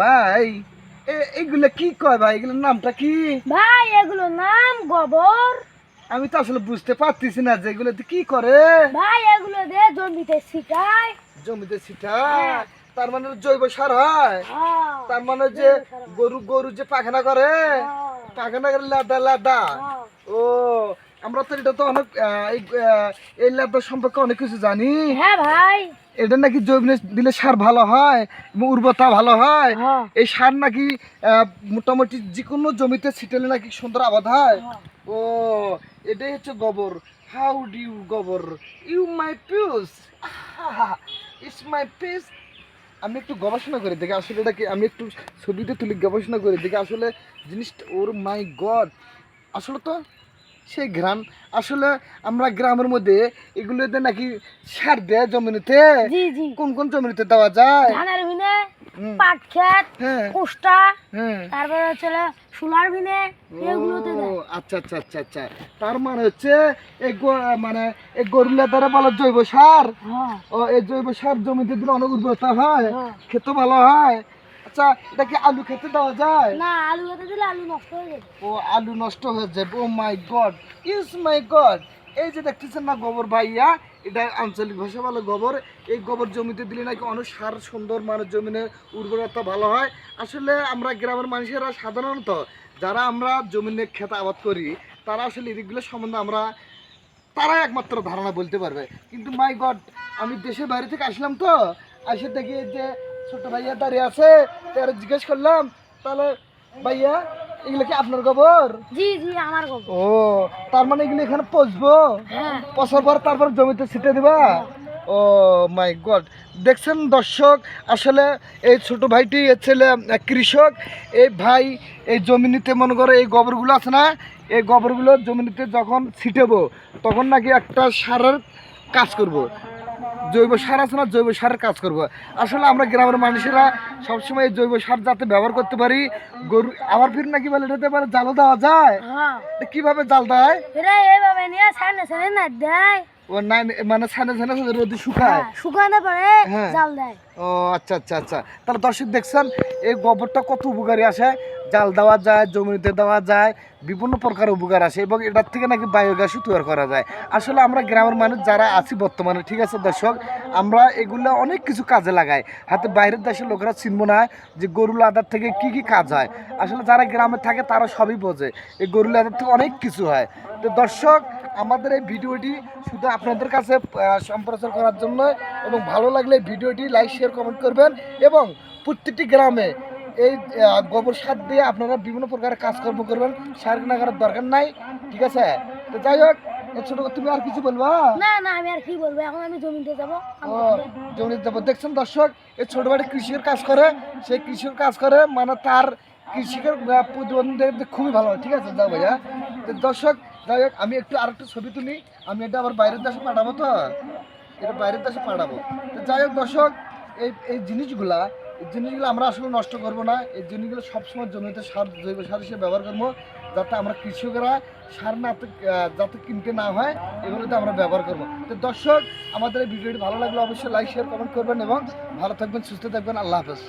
ভাই এগুলো কি কয় ভাই? এগুলোর নামটা কি? ভাই এগুলোর নাম গোবর। আমি তো আসলে বুঝতে পারতেছি না যে এগুলো কি করে। ভাই এগুলো দিয়ে জমিতে ছিটায়। জমিতে ছিটা তার মানে জৈব সার হয়। হ্যাঁ, তার মানে যে গরু গরু যে পাখানা করে পাখানা করে লাদা লাদা। হ্যাঁ। ও আমরা তো এটা তো অনেক এই লাদা সম্পর্কে অনেক কিছু জানি। হ্যাঁ ভাই। এটা নাকি জৈব দিলে সার ভালো হয় এবং উর্বরতা ভালো হয়। হ্যাঁ। এই সার নাকি মোটামুটি যে কোনো জমিতে ছিটালে নাকি সুন্দর আবাদ হয়? হ্যাঁ। ও এটাই হচ্ছে গোবর। হাউ ডু ইউ গোবর? You my pious it's my peace আমি একটু গবেষণা করে দেখি আসলে এটা কি আমি একটু ছবিতে তুলি গবেষণা করে দেখি আসলে জিনিসটা ওর মাই গড আসলে তো সেই ঘ্রাণ আসলে আমরা গ্রামের মধ্যে এগুলোতে নাকি সার দেয় জমিতে। জি জি। কোন কোন জমিতে দেওয়া যায়? ধানের ভিনে পাট ক্ষেত হ্যাঁ। কুষ্টা হ্যাঁ। তারপরে হচ্ছে সোলার ভিনে এগুলোতে আচ্ছা আচ্ছা আচ্ছা আচ্ছা। তার মানে হচ্ছে এই মানে এই গরুলা দ্বারা বলা জৈব সার। হ্যাঁ। ও এই জৈব সার জমিতে দিলে অনেক উর্বরতা হ্যাঁ। খেতে ভালো হয়। আচ্ছা এটা কি আলু খেতে দেওয়া যায়? না আলু খেতে দিলে আলু নষ্ট হয়ে যাবে। ও আলু নষ্ট হয়ে যাবে। ও my god is my god এই যে দেখতেছেন না গোবর ভাইয়া এটা আঞ্চলিক ভাষা বলে গোবর। এই গোবর জমিতে দিলে নাকি অনেক সার সুন্দর মানে জমিনের উর্বরতা ভালো হয়। আসলে আমরা গ্রামের মানুষেরা সাধারণত যারা আমরা জমিনে খেতে আবাদ করি তারা আসলে এদিকগুলো সম্বন্ধে আমরা তারাই একমাত্র ধারণা বলতে পারবে। কিন্তু মাই গড আমি দেশের বাইরে থেকে আসলাম তো আসে দেখি যে ছোট ভাইয়া দাঁড়িয়ে আছে তার জিজ্ঞেস করলাম তাহলে ভাইয়া এগুলো কি আপনার গোবর? জি জি আমার গোবর। ও তার মানে এগুলো এখানে পচবো? হ্যাঁ। পচার পর তারপর জমিতে ছিটে দিবা? Oh my god. দেখছেন দর্শক আসলে এই ছোট ভাইটি ছেলে কৃষক এই ভাই এই জমিনিতে মনে করে এই গোবরগুলো আছে না এই গোবরগুলো জমিনিতে যখন ছিটেবো তখন নাকি একটা সারের কাজ করব। জৈব সার আছে না জৈব সারের কাজ করব। আসলে আমরা গ্রামের মানুষেরা সবসময় জৈব সার যাতে ব্যবহার করতে পারি গরু আবার ফির নাকি বলে এটাতে পারে জালও দেওয়া যায়। হ্যাঁ। কীভাবে জাল দেয়? ও না মানে ছানে ছানে রোদে শুকায়? হ্যাঁ, শুকানো পরে হ্যাঁ। জাল দেয়। ও আচ্ছা আচ্ছা আচ্ছা। তাহলে দর্শক দেখছেন এই গোবরটা কত উপকারী আসে? জাল দেওয়া যায়, জমিতে দেওয়া যায়, বিভিন্ন প্রকার উপকার আসে এবং এটার থেকে নাকি বায়োগ্যাসও তৈরি করা যায়। আসলে আমরা গ্রামের মানুষ যারা আছি বর্তমানে, ঠিক আছে দর্শক, আমরা এগুলো অনেক কিছু কাজে লাগাই। হাতে বাইরের দেশের লোকেরা চিনব না যে গরু লাদার থেকে কি কি কাজ হয়। আসলে যারা গ্রামে থাকে তারা সবই বোঝে, এই গরু লাদার থেকে অনেক কিছু হয়। তো দর্শক, আমাদের এই ভিডিওটি শুধু আপনাদের কাছে সম্প্রচার করার জন্য এবং ভালো লাগলে ভিডিওটি লাইক শেয়ার কমেন্ট করবেন এবং প্রত্যেকটি গ্রামে এই গোবর সার দিয়ে আপনারা বিভিন্ন প্রকারের কাজকর্ম করবেন। সার কেনা করার দরকার নাই ঠিক আছে? তো যাই হোক ছোট তুমি আর কিছু বলবা? না না আমি আর কি বলব? এখন আমি জমিতে যাব। ও জমিতে যাব। দেখছেন দর্শক এই ছোট বাড়ি কৃষির কাজ করে সেই কৃষির কাজ করে মানে তার কৃষিকের আহ, প্রতিবন্ধী খুবই ভালো ঠিক আছে? যাও ভাইয়া। তো দর্শক যাই হোক আমি একটু আর একটু ছবি তুলি। আমি এটা আবার বাইরের দেশে পাঠাবো তো? এটা বাইরের দেশে পাঠাবো। তো যাই হোক দর্শক এই এই জিনিসগুলা এই জিনিসগুলো আমরা আসলে নষ্ট করব না। এই জিনিসগুলো সবসময় জমিতে সার, জৈব সার হিসেবে ব্যবহার করব, যাতে আমরা কৃষকেরা সার না যাতে কিনতে না হয়, এগুলোতে আমরা ব্যবহার করব। তো দর্শক, আমাদের এই ভিডিওটি ভালো লাগলে অবশ্যই লাইক শেয়ার কমেন্ট করবেন এবং ভালো থাকবেন, সুস্থ থাকবেন। আল্লাহ হাফেজ।